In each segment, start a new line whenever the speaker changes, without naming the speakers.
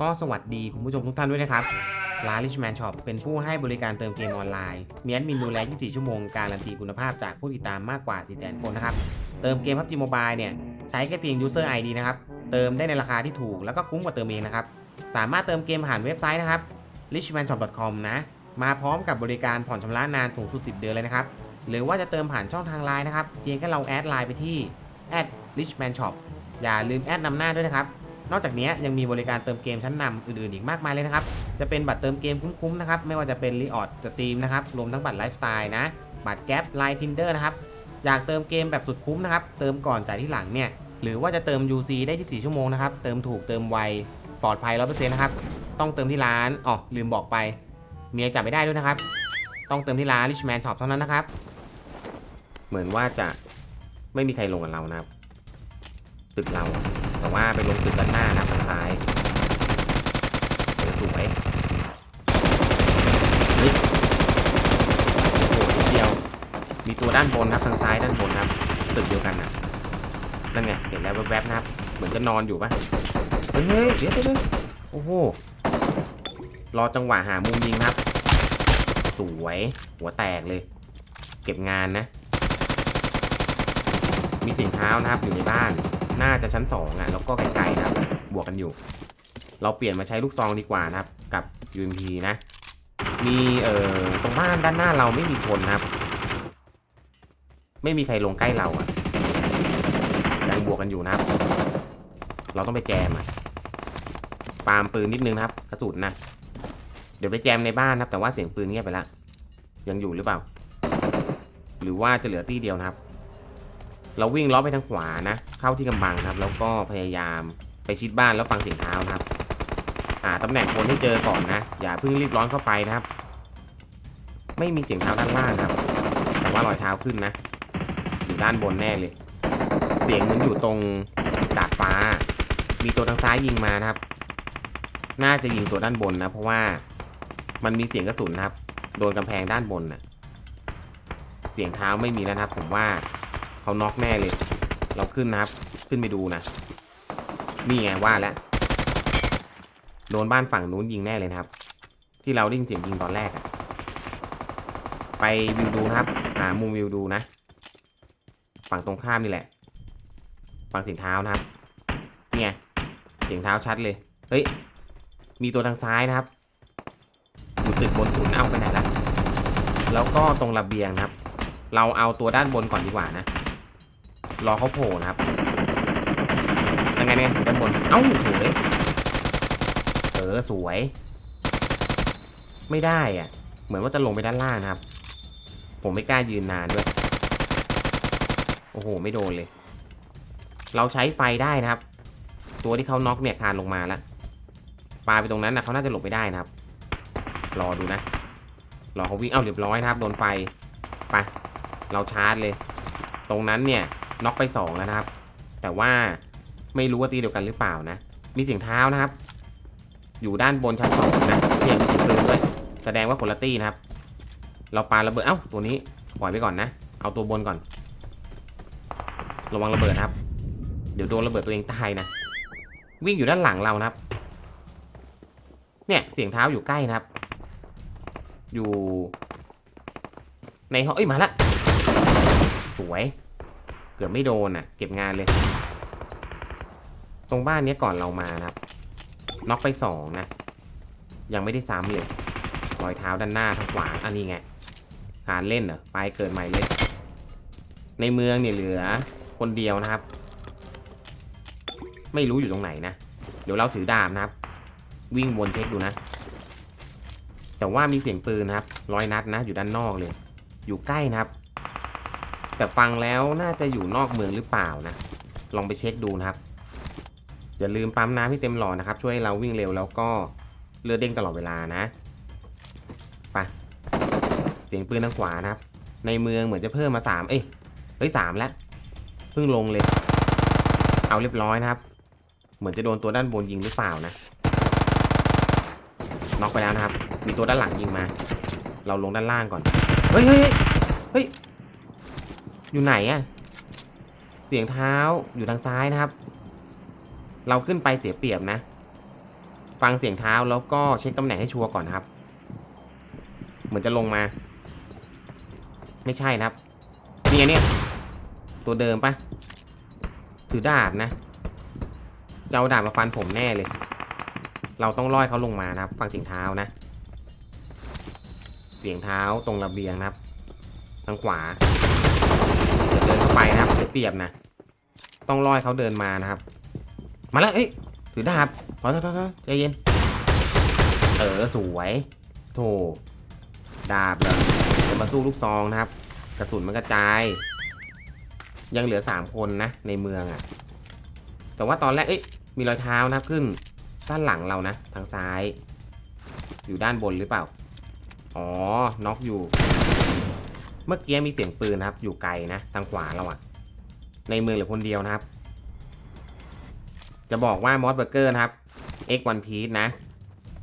ก็สวัสดีคุณผู้ชมทุกท่านด้วยนะครับร้าน Richman Shop เป็นผู้ให้บริการเติมเกมออนไลน์ มีแอดมินดูแล 24 ชั่วโมง การันตีคุณภาพจากผู้ติดตามมากกว่า 4 0 0 0 0คนนะครับ เติมเกม PUBG Mobile เนี่ย ใช้แค่เพียง User ID นะครับ เติมได้ในราคาที่ถูก แล้วก็คุ้มกว่าเติมเองนะครับ สามารถเติมเกมผ่านเว็บไซต์นะครับ richmanshop.com นะ มาพร้อมกับบริการผ่อนชำระนานสูงสุด 10 เดือนเลยนะครับ หรือว่าจะเติมผ่านช่องทางไลน์นะครับ เพียงแค่เราแอดไลน์ไปที่ @richmanshop อย่าลืมแอดนำหน้าด้วยนะครับ นอกจากนี้ยังมีบริการเติมเกมชั้นนำอื่นๆอีกมากมายเลยนะครับ จะเป็นบัตรเติมเกมคุ้มๆนะครับ ไม่ว่าจะเป็นรีออดสตรีมนะครับ รวมทั้งบัตรไลฟ์สไตล์นะ บัตรแก๊ปไลน์ทินเดอร์นะครับ อยากเติมเกมแบบสุดคุ้มนะครับ เติมก่อนจ่ายที่หลังเนี่ย หรือว่าจะเติม UC ได้24ชั่วโมงนะครับ เติมถูกเติมไว ปลอดภัย 100%นะครับ ต้องเติมที่ร้าน อ๋อ ลืมบอกไป เมียจับไม่ได้ด้วยนะครับ ต้องเติมที่ร้าน Richman Shop เท่านั้นนะครับ เหมือนว่าจะไม่มีใครลงกับเรานะครับ ตึกเรา แต่ว่าไปลงตึกด้านหน้านะครับทางซ้ายสวยเฮ้ยโอ้โหนิดเดียว มีตัวด้านบนครับทางซ้ายด้านบนครับ ตึกเดียวกันนะนั่นไงเห็นแล้วแวบๆนะครับ เหมือนจะนอนอยู่ปะเฮ้ยเดี๋ยวเดี๋ยวโอ้โหรอจังหวะหามุมยิงครับ สวย หัวแตกเลย เก็บงานนะ มีสียงเท้านะครับอยู่ในบ้าน น่าจะชั้นสองอะแล้วก็ไกลๆนะครับ บวกกันอยู่ เราเปลี่ยนมาใช้ลูกซองดีกว่านะครับ กับ UMP นะ มีเอ่อตรงบ้านด้านหน้าเราไม่มีคนนะครับ ไม่มีใครลงใกล้เราอะยังบวกกันอยู่นะครับ เราต้องไปแจมอะปาล์มปืนนิดนึงนะครับ กระสุนนะเดี๋ยวไปแจมในบ้านนะครับ แต่ว่าเสียงปืนเงียบไปละยังอยู่หรือเปล่า หรือว่าจะเหลือตี้เดียวนะครับ เราวิ่งล้อไปทางขวานะ เข้าที่กำบังครับ แล้วก็พยายามไปชิดบ้านแล้วฟังเสียงเท้าครับหาตำแหน่งคนให้เจอก่อนนะ อย่าเพิ่งรีบร้อนเข้าไปนะครับ ไม่มีเสียงเท้าด้านล่างครับ แต่ว่ารอยเท้าขึ้นนะ อยู่ด้านบนแน่เลย เสียงเหมันอยู่ตรงดาดฟ้า มีตัวทางซ้ายยิงมานะครับ น่าจะยิงตัวด้านบนนะ เพราะว่ามันมีเสียงกระสุนนะครับ โดนกำแพงด้านบนน่ะ เสียงเท้าไม่มีแล้วนะครับ ผมว่า เขาน็อกแน่เลย เราขึ้นนะครับ ขึ้นไปดูนะ นี่ไงว่าแล้ว โดนบ้านฝั่งนู้นยิงแน่เลยนะครับ ที่เราได้ยินเสียงยิงตอนแรกอะไปวิวดูนะครับ หามุมวิวดูนะ ฝั่งตรงข้ามนี่แหละ ฝั่งเสียงเท้านะครับนี่ไงเสียงเท้าชัดเลย เฮ้ย มีตัวทางซ้ายนะครับอยู่ตึกบนศูนย์เอาไปไหนละแล้วก็ตรงระเบียงนะครับ เราเอาตัวด้านบนก่อนดีกว่านะ รอเขาโผล่นะครับยังไงเนี่ยด้านบนเอ้าโหยเออสวย ไม่ได้อะ เหมือนว่าจะลงไปด้านล่างนะครับ ผมไม่กล้ายืนนานด้วย โอ้โห ไม่โดนเลย เราใช้ไฟได้นะครับ ตัวที่เขาน็อกเนี่ยคานลงมาแล้วปลาไปตรงนั้นนะเขาน่าจะหลบไม่ได้นะครับ รอดูนะ รอเขาวิ่ง เอ้าเรียบร้อยนะครับ โดนไฟ ไป เราชาร์จเลย ตรงนั้นเนี่ย น็อกไปสองแล้วนะครับ แต่ว่าไม่รู้ว่าตีเดียวกันหรือเปล่านะ มีเสียงเท้านะครับ อยู่ด้านบนชั้นสองนะเสียงมีเสียงปืนด้วยแสดงว่าคนละตี้นะครับ เราปาระเบิด เอ้า ตัวนี้ปล่อยไปก่อนนะ เอาตัวบนก่อน ระวังระเบิดนะครับ เดี๋ยวโดนระเบิดตัวเองตายนะ วิ่งอยู่ด้านหลังเรานะครับ เนี่ยเสียงเท้าอยู่ใกล้นะครับ อยู่ ในห้องเอ้ยมาละสวย เกือบไม่โดนอะ เก็บงานเลย ตรงบ้านนี้ก่อนเรามานะน็อกไปสองนะ ยังไม่ได้ซ้ำเลยรอยเท้าด้านหน้าทางขวาอันนี้ไงการเล่นเหรอไปเกิดใหม่เลย ในเมืองเนี่ยเหลือคนเดียวนะครับ ไม่รู้อยู่ตรงไหนนะ เดี๋ยวเราถือดาบนะครับ วิ่งวนเช็คดูนะ แต่ว่ามีเสียงปืนนะครับร้อยนัดนะ อยู่ด้านนอกเลย อยู่ใกล้นะครับ แต่ฟังแล้วน่าจะอยู่นอกเมืองหรือเปล่านะ ลองไปเช็คดูนะครับ อย่าลืมปั๊มน้ำให้เต็มหลอดนะครับ ช่วยเราวิ่งเร็วแล้วก็เลือดเด้งตลอดเวลานะไปเสียงปืนทางขวานะครับ ในเมืองเหมือนจะเพิ่มมาสามเอ้ยเฮ้ยสามแล้วเพิ่งลงเลย เอาเรียบร้อยนะครับ เหมือนจะโดนตัวด้านบนยิงหรือเปล่านะน็อกไปแล้วนะครับ มีตัวด้านหลังยิงมา เราลงด้านล่างก่อน เฮ้ยเฮ้ยเฮ้ย อยู่ไหนอะเสียงเท้าอยู่ทางซ้ายนะครับ เราขึ้นไปเสียเปรียบนะ ฟังเสียงเท้าแล้วก็เช็คตำแหน่งให้ชัวร์ก่อนนะครับ เหมือนจะลงมา ไม่ใช่นะครับ นี่ไงเนี่ยตัวเดิมปะถือดาบนะจะเอาดาบมาฟันผมแน่เลย เราต้องล่อยเขาลงมานะครับ ฟังเสียงเท้านะ เสียงเท้าตรงระเบียงนะครับ ทางขวา เดินเข้าไปนะครับเปรียบนะ ต้องลอยเขาเดินมานะครับ มาแล้วเอ้ยถือดาบถอยถอยถอยถอยใจเย็น เออสวยโถดาบเลยจะมาสู้ลูกซองนะครับ กระสุนมันกระจาย ยังเหลือสามคนนะ ในเมืองอะ่ะ แต่ว่าตอนแรกเอ้ยมีรอยเท้านะครับขึ้น ด้านหลังเรานะ ทางซ้าย อยู่ด้านบนหรือเปล่า อ๋อน็อกอยู่ เมื่อกี้มีเสียงปืนนะครับ อยู่ไกลนะทางขวาเราอะในเมืองเหลือคนเดียวนะครับ จะบอกว่ามอสเบอร์เกอร์นะครับ X One Piece นะ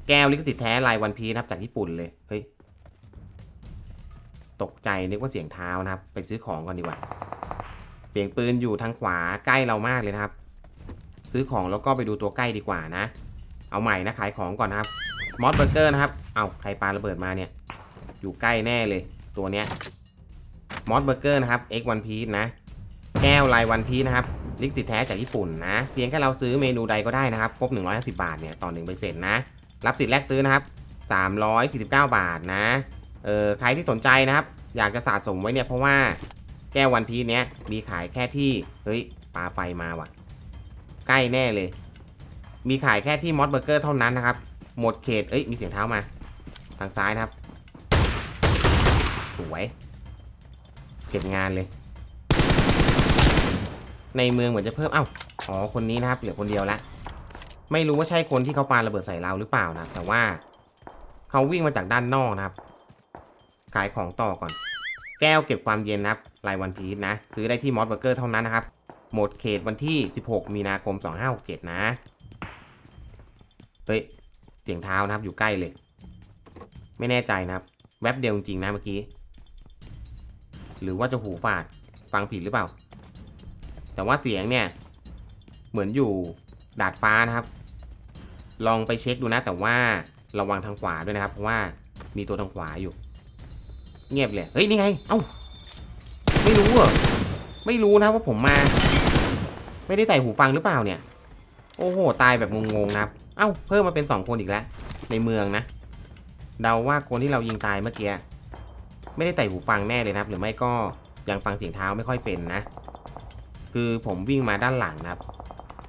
แก้วลิขสิทธิ์แท้ลายวันพีนะครับจากญี่ปุ่นเลย เฮ้ย ตกใจนึกว่าเสียงเท้านะครับ ไปซื้อของก่อนดีกว่า เสียงปืนอยู่ทางขวาใกล้เรามากเลยนะครับ ซื้อของแล้วก็ไปดูตัวใกล้ดีกว่านะ เอาใหม่นะขายของก่อนนะครับมอสเบอร์เกอร์นะครับ เอาใครปาระเบิดมาเนี่ย อยู่ใกล้แน่เลย ตัวเนี้ย มอสเบอร์เกอร์นะครับ X One Piece นะ แก้วลายวันพีนะครับลิขสิทธิ์แท้จากญี่ปุ่นนะ เพียงแค่เราซื้อเมนูใดก็ได้นะครับ ครบ 150 บาทเนี่ยต่อหนึ่งใบเสร็จนะ รับสิทธิ์แรกซื้อนะครับ 349 บาทนะ เออใครที่สนใจนะครับ อยากจะสะสมไว้เนี่ยเพราะว่าแก้ววันพีเนี้ยมีขายแค่ที่ เฮ้ยปลาไฟมาว่ะ ใกล้แน่เลย มีขายแค่ที่มอสเบอร์เกอร์เท่านั้นนะครับ หมดเขต เอ้ยมีเสียงเท้ามา ทางซ้ายนะครับ สวย เก็บงานเลย ในเมืองเหมือนจะเพิ่มเอ้าอ๋อคนนี้นะครับเหลือคนเดียวละไม่รู้ว่าใช่คนที่เขาปาระเบิดใส่เราหรือเปล่านะแต่ว่าเขาวิ่งมาจากด้านนอกนะครับ ขายของต่อก่อน แก้วเก็บความเย็นนะครับรายวันพีชนะ ซื้อได้ที่มอสเบอร์เกอร์เท่านั้นนะครับ หมดเขตวันที่ 16 มีนาคม 2567 นะ เฮ้ย เสียงเท้านะครับอยู่ใกล้เลย ไม่แน่ใจนะครับ แวบเดียวจริงๆนะเมื่อกี้ หรือว่าจะหูฝาดฟังผิดหรือเปล่า แต่ว่าเสียงเนี่ย เหมือนอยู่ดาดฟ้านะครับ ลองไปเช็คดูนะ แต่ว่าระวังทางขวาด้วยนะครับ เพราะว่ามีตัวทางขวาอยู่ เงียบเลยเฮ้ยนี่ไง เอ้าไม่รู้เหรอไม่รู้นะว่าผมมา ไม่ได้ใส่หูฟังหรือเปล่าเนี่ย โอ้โหตายแบบงงๆนะครับ เอ้าเพิ่มมาเป็นสองคนอีกแล้วในเมืองนะเดาว่าคนที่เรายิงตายเมื่อกี้ ไม่ได้ใส่หูฟังแน่เลยนะครับ หรือไม่ก็ยังฟังเสียงเท้าไม่ค่อยเป็นนะ คือผมวิ่งมาด้านหลังนะครับ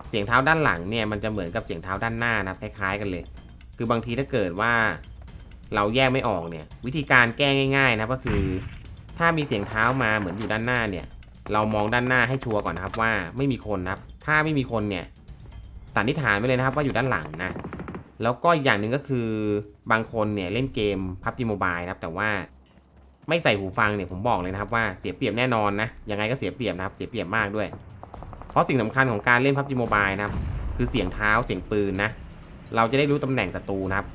เสียงเท้าด้านหลังเนี่ยมันจะเหมือนกับเสียงเท้าด้านหน้านะครับคล้ายๆกันเลย คือบางทีถ้าเกิดว่าเราแยกไม่ออกเนี่ย วิธีการแก้ง่าย ๆ นะก็คือ ถ้ามีเสียงเท้ามาเหมือนอยู่ด้านหน้าเนี่ย เรามองด้านหน้าให้ชัวร์ก่อนนะครับว่าไม่มีคนนะครับ ถ้าไม่มีคนเนี่ยสันนิษฐานไปเลยนะครับว่าอยู่ด้านหลังนะแล้วก็อย่างหนึ่งก็คือบางคนเนี่ยเล่นเกม PUBG Mobile นะครับ แต่ว่า ไม่ใส่หูฟังเนี่ยผมบอกเลยนะครับว่าเสียเปรียบแน่นอนนะยังไงก็เสียเปรียบนะครับเสียเปรียบมากด้วย เพราะสิ่งสำคัญของการเล่น PUBG Mobile นะครับคือเสียงเท้าเสียงปืนนะเราจะได้รู้ตำแหน่งศัตรูนะครับ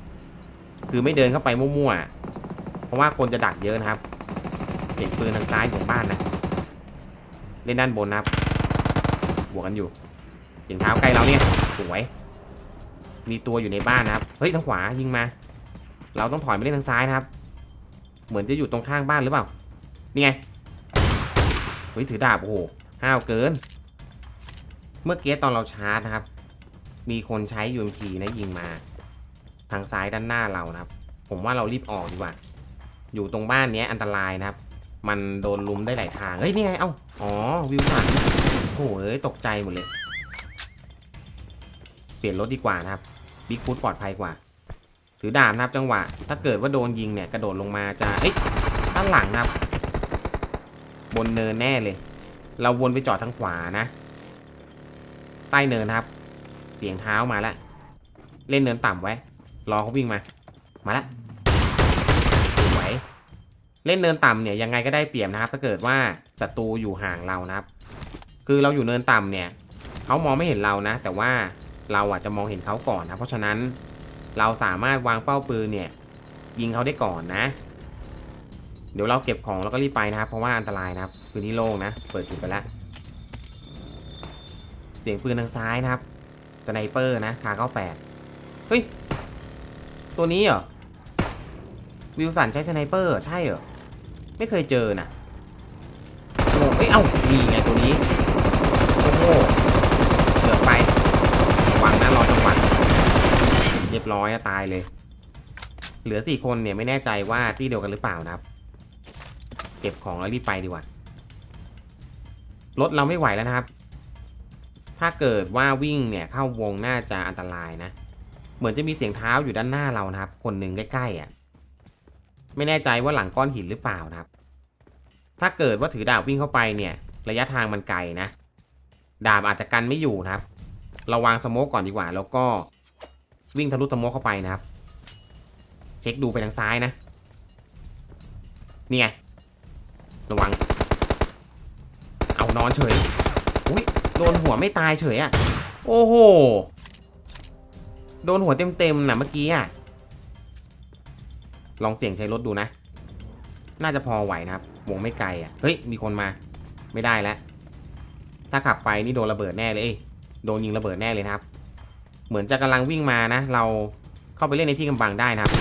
คือไม่เดินเข้าไปมั่วๆเพราะว่าคนจะดักเยอะนะครับ เสียงปืนทางซ้ายของบ้านนะเล่นด้านบนนะครับบวกกันอยู่เสียงเท้าใกล้เราเนี่ยสวยมีตัวอยู่ในบ้านนะครับ เฮ้ยทางขวายิงมา เราต้องถอยไปเล่นทางซ้ายนะครับ เหมือนจะอยู่ตรงข้างบ้านหรือเปล่า นี่ไงเฮ้ยถือดาบโอ้โหห้าวเกิน เมื่อกี้ตอนเราชาร์จนะครับ มีคนใช้ UMP นะยิงมา ทางซ้ายด้านหน้าเรานะครับ ผมว่าเรารีบออกดีกว่า อยู่ตรงบ้านนี้อันตรายนะครับ มันโดนลุมได้หลายทาง เฮ้ยนี่ไง เอ้า อ๋อวิวสันโอ้โหเอ้ยตกใจหมดเลย เปลี่ยนรถดีกว่านะครับบิ๊กฟุตปลอดภัยกว่า ถือดาบนะครับจังหวะ ถ้าเกิดว่าโดนยิงเนี่ยกระโดดลงมาจะเอ้ยด้านหลังนะครับ บนเนินแน่เลย เราวนไปจอดทางขวานะ ใต้เนินนะครับ เสียงเท้ามาแล้วเล่นเนินต่ำไว้ รอเขาวิ่งมา มาแล้วสวยเล่นเนินต่ำเนี่ยยังไงก็ได้เปรียบนะครับ ถ้าเกิดว่าศัตรูอยู่ห่างเรานะครับ คือเราอยู่เนินต่ำเนี่ยเขามองไม่เห็นเรานะ แต่ว่าเราอาจจะมองเห็นเขาก่อนนะ เพราะฉะนั้น เราสามารถวางเป้าปืนเนี่ย ยิงเขาได้ก่อนนะ เดี๋ยวเราเก็บของแล้วก็รีบไปนะครับ เพราะว่าอันตรายนะครับพื้นที่โล่งนะ เปิดจุดไปแล้ว เสียงปืนทางซ้ายนะครับสไนเปอร์นะคาเก้าแปดเฮ้ย ตัวนี้เหรอ วิลสันใช้สไนเปอร์ใช่เหรอ ไม่เคยเจอนะโอ้เอ้ยเอ้านี่ไงตัวนี้ โอ้โหเดือบไประวังนะรอจังหวะเร้อยอะตายเลย เหลือสี่คนเนี่ยไม่แน่ใจว่าที่เดียวกันหรือเปล่านะครับ เก็บของแล้วรีบไปดีกว่ารถเราไม่ไหวแล้วนะครับ ถ้าเกิดว่าวิ่งเนี่ยเข้าวงน่าจะอันตรายนะ เหมือนจะมีเสียงเท้าอยู่ด้านหน้าเรานะครับ คนหนึ่งใกล้ๆอะ ไม่แน่ใจว่าหลังก้อนหินหรือเปล่านะครับ ถ้าเกิดว่าถือดาบวิ่งเข้าไปเนี่ย ระยะทางมันไกลนะ ดาบอาจจะกันไม่อยู่นะครับราวางสโมกก่อนดีกว่า แล้วก็ วิ่งทะลุสโมกเข้าไปนะครับ เช็คดูไปทางซ้ายนะ นี่ไง ระวัง เอานอนเฉย อุ้ยโดนหัวไม่ตายเฉยอะ่ะ โอ้โห โดนหัวเต็มๆนะเมื่อกี้อะ ลองเสี่ยงใช้รถดูนะ น่าจะพอไหวนะครับ วงไม่ไกลอะ เฮ้ย มีคนมา ไม่ได้แล้ว ถ้าขับไปนี่โดนระเบิดแน่เลยเอ้ยโดนยิงระเบิดแน่เลยนะครับ เหมือนจะกำลังวิ่งมานะ เราเข้าไปเล่นในที่กำบังได้นะครับ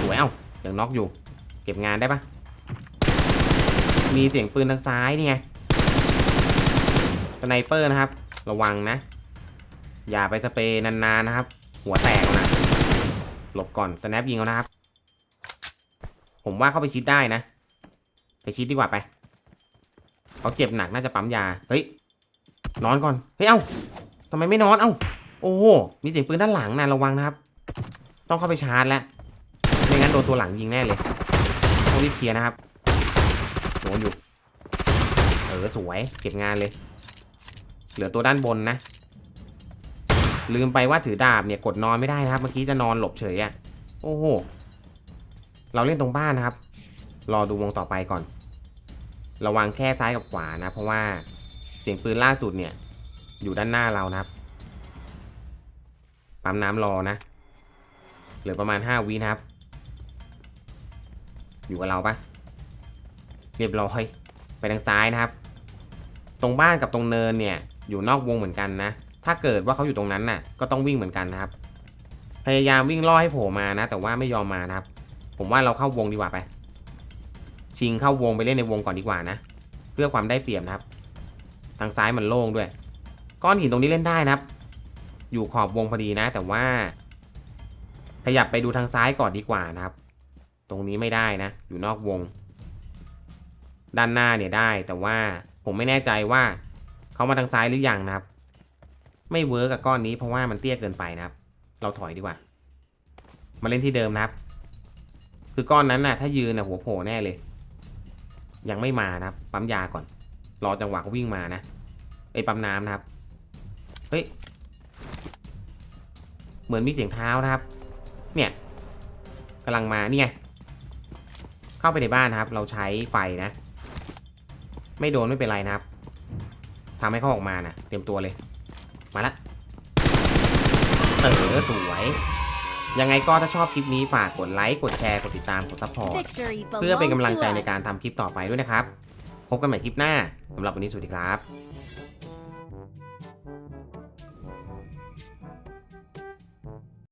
สวยเอ้าอย่างน็อกอยู่ เก็บงานได้ปะมีเสียงปืนทางซ้ายนี่ไงสไนเปอร์นะครับ ระวังนะ อย่าไปสเปรย์นานๆนะครับ หัวแตกนะหลบก่อนสแนปยิงเอานะครับ ผมว่าเข้าไปชิดได้นะ ไปชิดดีกว่าไปเขาเจ็บหนักน่าจะปั๊มยา เฮ้ย นอนก่อน เฮ้ย เอ้าทำไมไม่นอน เอ้า โอ้มีเสียงปืนด้านหลังนะระวังนะครับ ต้องเข้าไปชาร์จแล้วไม่งั้นโดนตัวหลังยิงแน่เลยต้องรีบเคลียร์นะครับโดนอยู่เออสวยเก็บงานเลย เหลือตัวด้านบนนะ ลืมไปว่าถือดาบเนี่ยกดนอนไม่ได้นะครับ เมื่อกี้จะนอนหลบเฉยอะโอ้โหเราเล่นตรงบ้านนะครับ รอดูวงต่อไปก่อน ระวังแค่ซ้ายกับขวานะ เพราะว่าเสียงปืนล่าสุดเนี่ย อยู่ด้านหน้าเรานะครับ ปั๊มน้ำรอนะเหลือประมาณห้าวินะครับ อยู่กับเราปะเรียบร้อยไปทางซ้ายนะครับ ตรงบ้านกับตรงเนินเนี่ย อยู่นอกวงเหมือนกันนะ ถ้าเกิดว่าเขาอยู่ตรงนั้นน่ะ ก็ต้องวิ่งเหมือนกันนะครับ พยายามวิ่งล่อให้โผล่มานะ แต่ว่าไม่ยอมมานะครับ ผมว่าเราเข้าวงดีกว่าไป ชิงเข้าวงไปเล่นในวงก่อนดีกว่านะ เพื่อความได้เปรียบนะครับ ทางซ้ายมันโล่งด้วย ก้อนหินตรงนี้เล่นได้นะครับ อยู่ขอบวงพอดีนะ แต่ว่า ขยับไปดูทางซ้ายก่อนดีกว่านะครับ ตรงนี้ไม่ได้นะ อยู่นอกวง ด้านหน้าเนี่ยได้ แต่ว่าผมไม่แน่ใจว่าเขามาทางซ้ายหรือยังนะครับ ไม่เวิร์กกับก้อนนี้เพราะว่ามันเตี้ยเกินไปนะครับ เราถอยดีกว่า มาเล่นที่เดิมนะครับ คือก้อนนั้นน่ะ ถ้ายืนน่ะหัวโผล่แน่เลย ยังไม่มานะครับ ปั๊มยาก่อน รอจังหวะเขาวิ่งมานะไอ้ปั๊มน้ำนะครับ เฮ้ย เหมือนมีเสียงเท้านะครับ เนี่ยกำลังมานี่ไงเข้าไปในบ้านนะครับ เราใช้ไฟนะ ไม่โดนไม่เป็นไรนะครับทำให้เขาออกมานะเตรียมตัวเลย มาละเออสวยยังไงก็ถ้าชอบคลิปนี้ฝากกดไลค์กดแชร์กดติดตามกดซัพพอร์ต
Victory
เพื่อเป็น
belongs
กำลังใจ
to
ใน
us.
การทำคลิปต่อไปด้วยนะครับ พบกันใหม่คลิปหน้าสำหรับวันนี้สวัสดีครับ